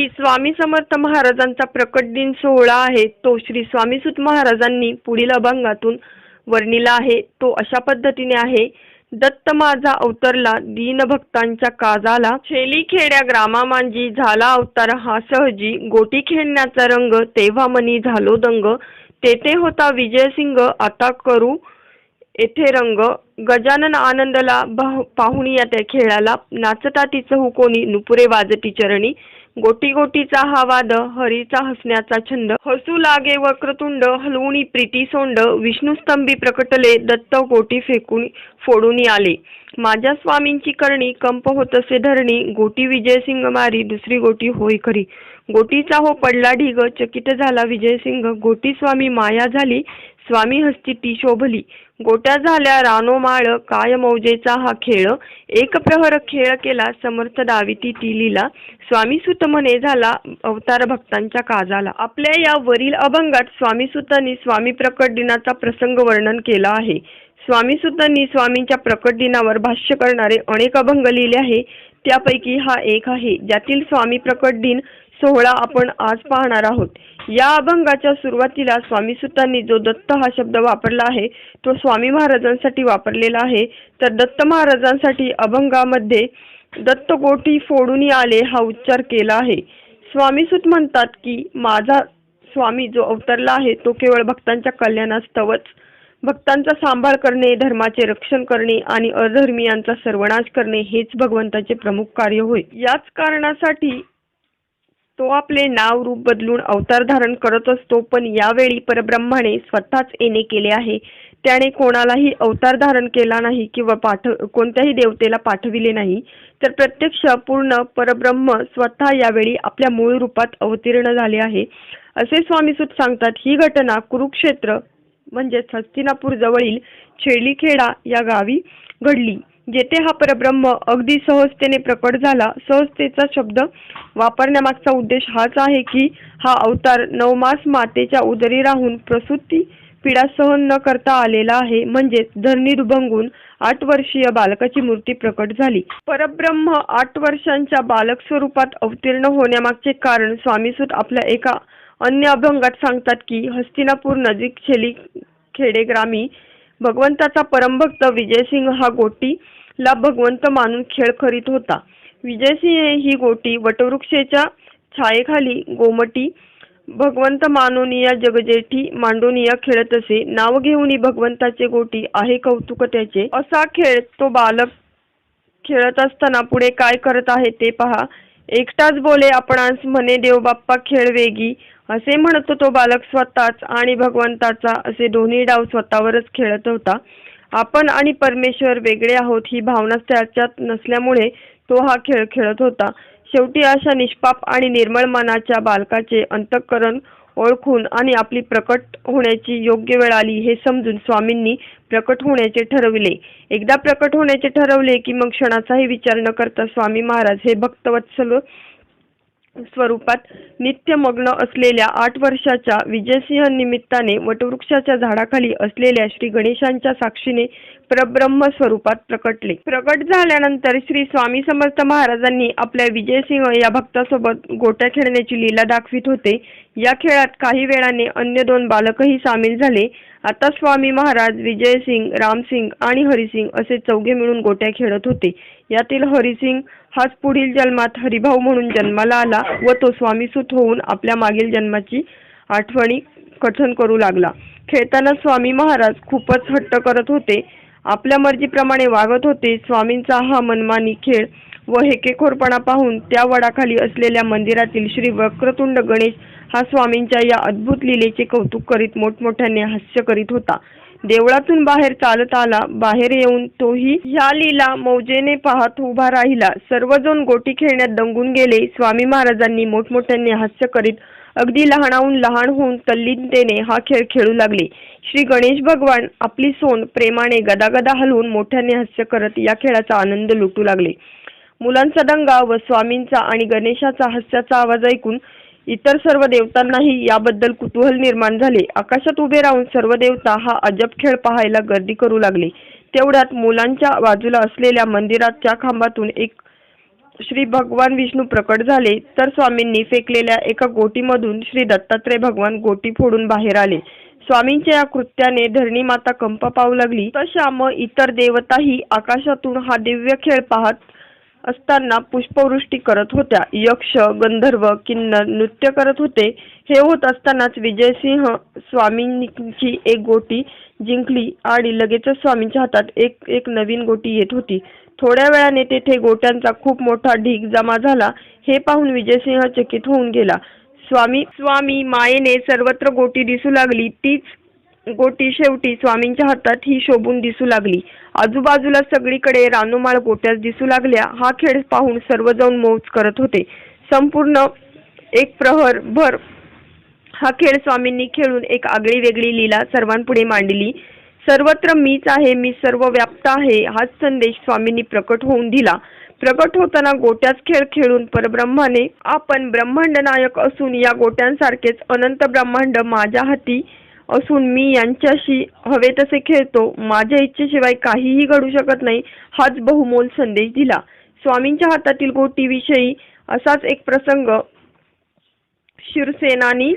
श्री स्वामी समर्थ महाराजांचा प्रकट दिन सोहळा आहे. तो श्री स्वामी सुत महाराजांनी पुढील अभंगातून वर्णिला आहे. तो अशा पद्धतीने आहे. दत्त माझा अवतरला दीनभक्तांच्या काजाला. शेली खेड्या ग्रामामांजी झाला अवतार हा सहजी. गोटी खेळण्याचा रंग तेव्हा मनी झालो दंग. तेथे होता विजयसिंग आता करू येथे रंग गजानन आनंदला पाह- पाहुणी या त्या खेळाला नाचता तिचं हुकोनी नुपुरे वाजती चरणी गोटी गोटीचा हा वाद हरीचा हसण्याचा छंद हसू लागे वक्रतुंड हलवुणी प्रीती सोंड विष्णुस्तंभी प्रकटले दत्त गोटी फेकून फोडून आले. माझ्या स्वामींची करणी कंप होत असे धरणी गोटी विजयसिंग मारी दुसरी गोटी होय खरी. गोटीचा हो पडला ढिग चकित झाला विजयसिंग गोटी स्वामी माया झाली स्वामी हस्ती ती शोभली. गोट्या झाल्या रानो माळ काय मौजेचा हा खेळ. एक प्रहर खेळ केला समर्थ दाविती ती लिला. स्वामी सुत म्हणे झाला अवतार भक्तांच्या काजाला. आपल्या या वरील अभंगात स्वामी सुतांनी स्वामी प्रकट दिनाचा प्रसंग वर्णन केला आहे. स्वामी सुतांनी स्वामींच्या प्रकट दिनावर भाष्य करणारे अनेक अभंग लिहिले आहे. त्यापैकी हा एक आहे ज्यातील स्वामी प्रकट दिन सोहळा आपण आज पाहणार आहोत. या अभंगाच्या सुरुवातीला स्वामी सुतांनी जो दत्त हा शब्द वापरला आहे तो स्वामी महाराजांसाठी वापरलेला आहे. तर दत्त महाराजांसाठी अभंगामध्ये दत्त गोठी फोडून आले हा उच्चार केला आहे. स्वामी सुत म्हणतात की माझा स्वामी जो अवतरला आहे तो केवळ भक्तांच्या कल्याणास्तवच भक्तांचा सांभाळ करणे धर्माचे रक्षण करणे आणि अधर्मियांचा सर्वनाश करणे हेच भगवंताचे प्रमुख कार्य होय. याच कारणासाठी तो आपले नाव रूप बदलून अवतार धारण करत असतो पण यावेळी परब्रह्माने स्वतःच येणे केले आहे. त्याने कोणालाही अवतार धारण केला नाही किंवा पाठ कोणत्याही देवतेला पाठविले नाही. तर प्रत्यक्ष पूर्ण परब्रह्म स्वतः यावेळी आपल्या मूळ रूपात अवतीर्ण झाले आहे. असे स्वामीसूत सांगतात ही घटना कुरुक्षेत्र म्हणजेच हस्तिनापूर जवळील छेडलीखेडा या गावी घडली. जेथे हा परब्रह्म अगदी सहजतेने प्रकट झाला सहजतेचा शब्द वापरण्यामागचा उद्देश हाच आहे की हा अवतार नवमास मातेच्या उदरी राहून प्रसूती पीडा सहन न करता आलेला आहे. म्हणजेच धरणी दुभंगून आठ वर्षीय बालकाची मूर्ती प्रकट झाली. परब्रह्म आठ वर्षांच्या बालक स्वरूपात अवतीर्ण होण्यामागचे कारण स्वामीसूत आपल्या एका अन्य अभंगात सांगतात की हस्तिनापूर नजीक शेली खेडेग्रामी भगवंताचा परमभक्त विजयसिंग हा गोटीला भगवंत मानून खेळ करीत होता. विजयसिंह ही गोटी वटवृक्षेच्या छायेखाली गोमटी भगवंत मानून या जगजेठी मांडून या खेळत असे नाव घेऊनी भगवंताचे गोटी आहे कौतुक त्याचे असा खेळ तो बालक खेळत असताना पुढे काय करत आहे ते पहा. एकटाच बोले आपणास म्हणे देव बाप्पा खेळ वेगी. असे म्हणतो तो बालक स्वतःच आणि भगवंताचा असे दोन्ही डाव स्वतःवरच खेळत होता. आपण आणि परमेश्वर वेगळे आहोत ही भावना त्याच्यात नसल्यामुळे तो हा खेळ खेळत होता. शेवटी अशा निष्पाप आणि निर्मळ मनाच्या बालकाचे अंतःकरण ओळखून आणि आपली प्रकट होण्याची योग्य वेळ आली हे समजून स्वामींनी प्रकट होण्याचे ठरविले. एकदा प्रकट होण्याचे ठरवले की मग क्षणाचाही विचार न करता स्वामी महाराज हे भक्तवत्सल स्वरूपात नित्यमग्न असलेल्या आठ वर्षाच्या विजयसिंह निमित्ताने वटवृक्षाच्या झाडाखाली असलेल्या श्री गणेशांच्या साक्षीने परब्रह्म स्वरूपात प्रकटले. प्रकट झाल्यानंतर श्री स्वामी समर्थ महाराजांनी आपल्या विजयसिंह या भक्तासोबत गोट्या खेळण्याची लीला दाखवित होते. या खेळात काही वेळाने अन्य दोन बालकही सामील झाले. आता स्वामी महाराज विजयसिंग रामसिंग आणि हरिसिंग असे चौघे मिळून गोट्या खेळत होते. यातील हरिसिंग हाच पुढील जन्मात हरिभाऊ म्हणून जन्माला आला व तो स्वामीसूत होऊन आपल्या मागील जन्माची आठवणी कथन करू लागला. खेळताना स्वामी महाराज खूपच हट्ट करत होते. आपल्या मर्जीप्रमाणे वागत होते. स्वामींचा हा मनमानी खेळ व हेकेखोरपणा पाहून त्या वडाखाली असलेल्या मंदिरातील श्री वक्रतुंड गणेश हा स्वामींच्या या अद्भुत लिलेचे कौतुक करीत मोठमोठ्याने हास्य करीत होता. देवळातून बाहेर चालत आला बाहेर येऊन तोही ह्या लीला मौजेने पाहत उभा राहिला. सर्वजण गोटी खेळण्यात दंगून गेले. स्वामी महाराजांनी मोठमोठ्याने हास्य करीत अगदी लहानाहून लहान होऊन तल्लीनतेने हा खेळ खेळू लागले. श्री गणेश भगवान आपली सोंड प्रेमाने गदागदा हलवून मोठ्याने हास्य करत या खेळाचा आनंद लुटू लागले. मुलांचा दंगा व स्वामींचा आणि गणेशाचा हास्याचा आवाज ऐकून इतर सर्व देवतांनाही याबद्दल कुतूहल निर्माण झाले. आकाशात उभे राहून सर्व देवता हा अजब खेळ पाहायला गर्दी करू लागले. तेवढ्यात मुलांच्या बाजूला असलेल्या मंदिराच्या खांबातून एक श्री भगवान विष्णू प्रकट झाले. तर स्वामींनी फेकलेल्या एका गोटीमधून श्री दत्तात्रय भगवान गोटी फोडून बाहेर आले. स्वामींच्या या कृत्याने धरणी माता कंप पाहू लागली. तशा मग इतर देवताही आकाशातून हा दिव्य खेळ पाहत असताना पुष्पवृष्टी करत होत्या. यक्ष गंधर्व किन्नर नृत्य करत होते. हे होत असतानाच विजयसिंह स्वामींची एक गोटी जिंकली आणि लगेचच स्वामींच्या हातात एक एक नवीन गोटी येत होती. थोड्या वेळाने तेथे गोट्यांचा खूप मोठा ढीग जमा झाला. हे पाहून विजयसिंह चकित होऊन गेला. स्वामी स्वामी मायेने सर्वत्र गोटी दिसू लागली. तीच गोटी शेवटी स्वामींच्या हातात ही शोभून दिसू लागली. आजूबाजूला सगळीकडे रानोमाळ गोट्याच दिसू लागल्या. हा खेळ पाहून सर्वजण मौज करत होते. संपूर्ण एक प्रहर भर हा खेळ स्वामींनी खेळून एक आगळी वेगळी लीला सर्वांपुढे मांडली. सर्वत्र मीच आहे मी सर्व व्याप्त आहे हाच संदेश स्वामींनी प्रकट होऊन दिला. प्रकट होताना गोट्याच खेळ खेळून परब्रह्माने आपण ब्रह्मांड नायक असून या गोट्यांसारखेच अनंत ब्रह्मांड माझ्या हाती असून मी यांच्याशी हवे तसे खेळतो. माझ्या इच्छेशिवाय काहीही घडू शकत नाही हाच बहुमोल संदेश दिला. स्वामींच्या हातातील गोटीविषयी असाच एक प्रसंग शिवसेनानी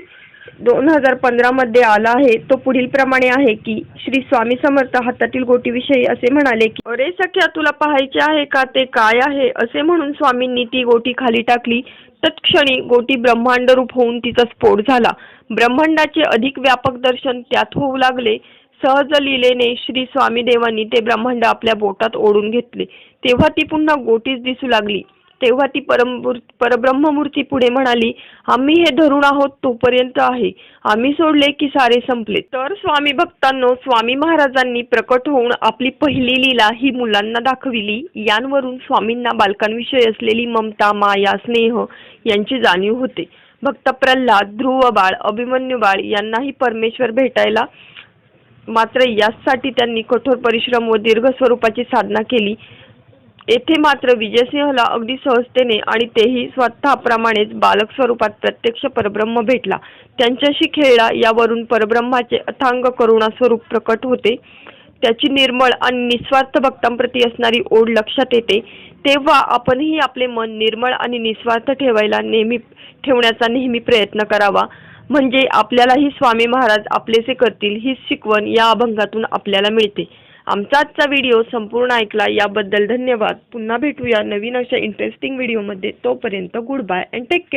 दोन हजार पंधरा मध्ये आला आहे. तो पुढील प्रमाणे आहे की श्री स्वामी समर्थ हातातील गोटीविषयी असे म्हणाले की अरे सख्या तुला पाहायचे आहे का? ते काय आहे? असे म्हणून स्वामींनी ती गोटी खाली टाकली. तत्क्षणी गोटी ब्रह्मांड रूप होऊन तिचा स्फोट झाला. ब्रह्मांडाचे अधिक व्यापक दर्शन त्यात होऊ लागले. सहज लिलेने श्री स्वामी देवांनी ते ब्रह्मांड आपल्या बोटात ओढून घेतले. तेव्हा ती पुन्हा गोटीच दिसू लागली. तेव्हा ती परमूर परब्रह्ममूर्ती पुढे म्हणाली आम्ही हे धरून आहोत तोपर्यंत आहे. आम्ही सोडले की सारे संपले. तर स्वामी भक्तांनो स्वामी महाराजांनी प्रकट होऊन आपली पहिली लीला ही मुलांना दाखविली. यांवरून स्वामींना बालकांविषयी असलेली ममता माया स्नेह यांची जाणीव होते. भक्त प्रल्हाद ध्रुव बाळ अभिमन्यू बाळ यांनाही परमेश्वर भेटायला मात्र यासाठी त्यांनी कठोर परिश्रम व दीर्घ स्वरूपाची साधना केली. येथे मात्र विजयसिंहला अगदी सहजतेने आणि तेही स्वतःप्रमाणेच बालक स्वरूपात प्रत्यक्ष परब्रह्म भेटला. त्यांच्याशी खेळला यावरून परब्रह्माचे अथांग करुणा स्वरूप प्रकट होते. त्याची निर्मळ आणि निस्वार्थ भक्तांप्रती असणारी ओढ लक्षात येते. तेव्हा आपणही आपले मन निर्मळ आणि निस्वार्थ ठेवायला नेहमी ठेवण्याचा नेहमी प्रयत्न करावा. म्हणजे आपल्यालाही स्वामी महाराज आपलेसे करतील ही शिकवण या अभंगातून आपल्याला मिळते. आमचा आजचा व्हिडिओ संपूर्ण ऐकला याबद्दल धन्यवाद. पुन्हा भेटूया नवीन अशा इंटरेस्टिंग व्हिडिओमध्ये तोपर्यंत good bye and take care